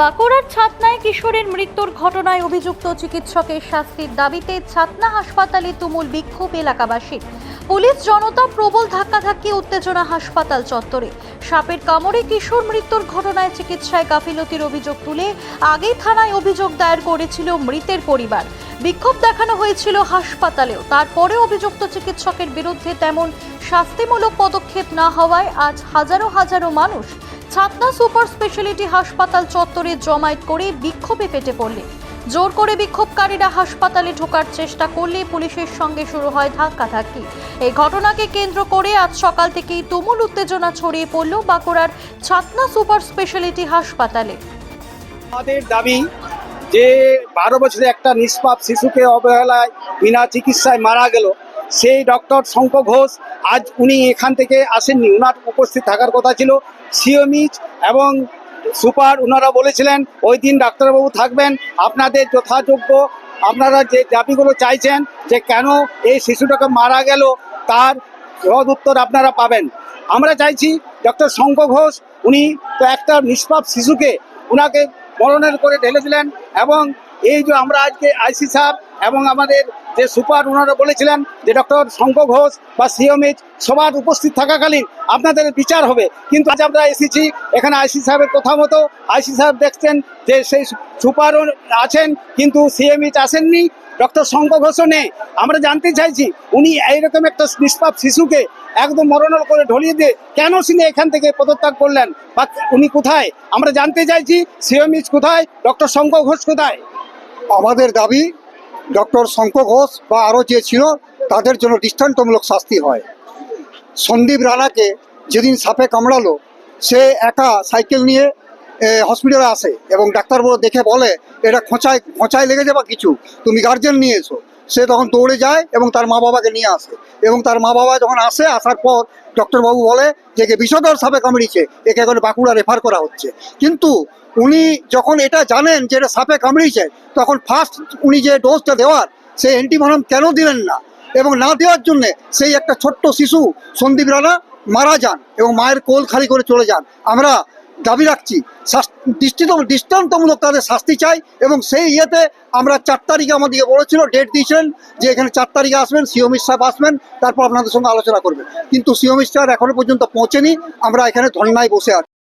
বাঁকুড়ার ছাতনায় কিশোরের মৃত্যুর ঘটনায় অভিযুক্ত চিকিৎসকের শাস্তির দাবিতে ছাতনা হাসপাতালে তুমুল বিক্ষোভ এলাকাবাসীর। পুলিশ জনতা প্রবল ধাক্কাধাক্কি, উত্তেজনা হাসপাতাল চত্বরে। সাপের কামড়ে কিশোর মৃত্যুর ঘটনায় চিকিৎসায় গাফিলতির অভিযোগ তুলে আগেই থানায় অভিযোগ দায়ের করেছিল মৃতের পরিবার। বিক্ষোভ দেখানো হয়েছিল হাসপাতালেও তারপরে অভিযুক্ত চিকিৎসকের বিরুদ্ধে তেমন শাস্তিমূলক পদক্ষেপ না হওয়ায় আজ হাজারো হাজারো মানুষ ছাতনা সুপার স্পেশালিটি হাসপাতাল চত্বরে জমায়েত করে বিক্ষোভে ফেটে পড়লে। জোর করে বিক্ষোভকারীরা হাসপাতালে ঢোকার চেষ্টা করলে পুলিশের সঙ্গে শুরু হয় ধাক্কাধাক্কি। এই ঘটনাকে কেন্দ্র করে আজ সকাল থেকেই তুমুল উত্তেজনা ছড়িয়ে পড়ল বাঁকুড়ার ছাতনা সুপার স্পেশালিটি হাসপাতালে। আমাদের দাবি যে বারো বছরে একটা নিষ্পাপ শিশুকে অবহেলায় বিনা চিকিৎসায় মারা গেল। সেই ডক্টর শঙ্খ ঘোষ আজ উনি এখান থেকে আসেননি। ওনার উপস্থিত থাকার কথা ছিল। সিওমিচ এবং সুপার ওনারা বলেছিলেন, ওই দিন ডাক্তারবাবু থাকবেন। আপনাদের যথাযোগ্য, আপনারা যে দাবিগুলো চাইছেন যে কেন এই শিশুটাকে মারা গেল, তার সদ উত্তর আপনারা পাবেন। আমরা চাইছি ডক্টর শঙ্খ ঘোষ, উনি তো একটা নিষ্পাপ শিশুকে ওনাকে মরণের করে ঢেলে দিলেন এবং এই যে আমরা আজকে আইসি সাহেব এবং আমাদের যে সুপার ওনারা বলেছিলেন যে ডক্টর শঙ্খ ঘোষ বা সিওমিচ সবার উপস্থিত থাকাকালীন আপনাদের বিচার হবে। কিন্তু আজ আমরা এসেছি, এখানে আইসি সাহেবের কথা মতো। আইসি সাহেব দেখছেন যে সেই সুপারও আছেন, কিন্তু সিএমইচ আসেননি, ডক্টর শঙ্খ ঘোষও নেই। আমরা জানতে চাইছি, উনি এইরকম একটা নিষ্পাপ শিশুকে একদম মরণল করে ঢলিয়ে দিয়ে কেন তিনি এখান থেকে পদত্যাগ করলেন বা উনি কোথায়? আমরা জানতে চাইছি সিএমইচ কোথায়, ডক্টর শঙ্খ ঘোষ কোথায়? আমাদের দাবি ডক্টর শঙ্কর ঘোষ বা আরও যে ছিল, তাদের জন্য দৃষ্টান্তমূলক শাস্তি হয়। সন্দীপ রানাকে যেদিন সাপে কামড়ালো, সে একা সাইকেল নিয়ে হসপিটালে আসে এবং ডাক্তারবাবু দেখে বলে, এটা খোঁচায় খোঁচায় লেগেছে বা কিছু। তুমি গার্জেন নিয়ে এসো। সে তখন দৌড়ে যায় এবং তার মা বাবাকে নিয়ে আসে। এবং তার মা বাবা যখন আসে, আসার পর ডক্টরবাবু বলে যে, একে বিষধর সাপে কামড়িয়েছে, একে এখন বাঁকুড়া রেফার করা হচ্ছে। কিন্তু উনি যখন এটা জানেন যে এটা সাপে কামড়িয়েছে, তখন ফার্স্ট উনি যে ডোজটা দেওয়ার, সেই অ্যান্টিভেনম কেন দিলেন না? এবং না দেওয়ার জন্য সেই একটা ছোট্ট শিশু সন্দীপ রানা মারা যান এবং মায়ের কোল খালি করে চলে যান। আমরা দাবি রাখছি। দৃষ্টান্তমূলক তাদের শাস্তি চাই এবং সেই ইয়েতে আমরা চার তারিখে আমাদেরকে বলেছিল ডেট দিয়েছিলেন যে এখানে চার তারিখে আসবেন সিওমির সাহেব আসবেন, তারপর আপনাদের সঙ্গে আলোচনা করবেন কিন্তু সিওমির সাহেব এখনও পর্যন্ত পৌঁছেনি, আমরা এখানে ধর্নায় বসে আছি।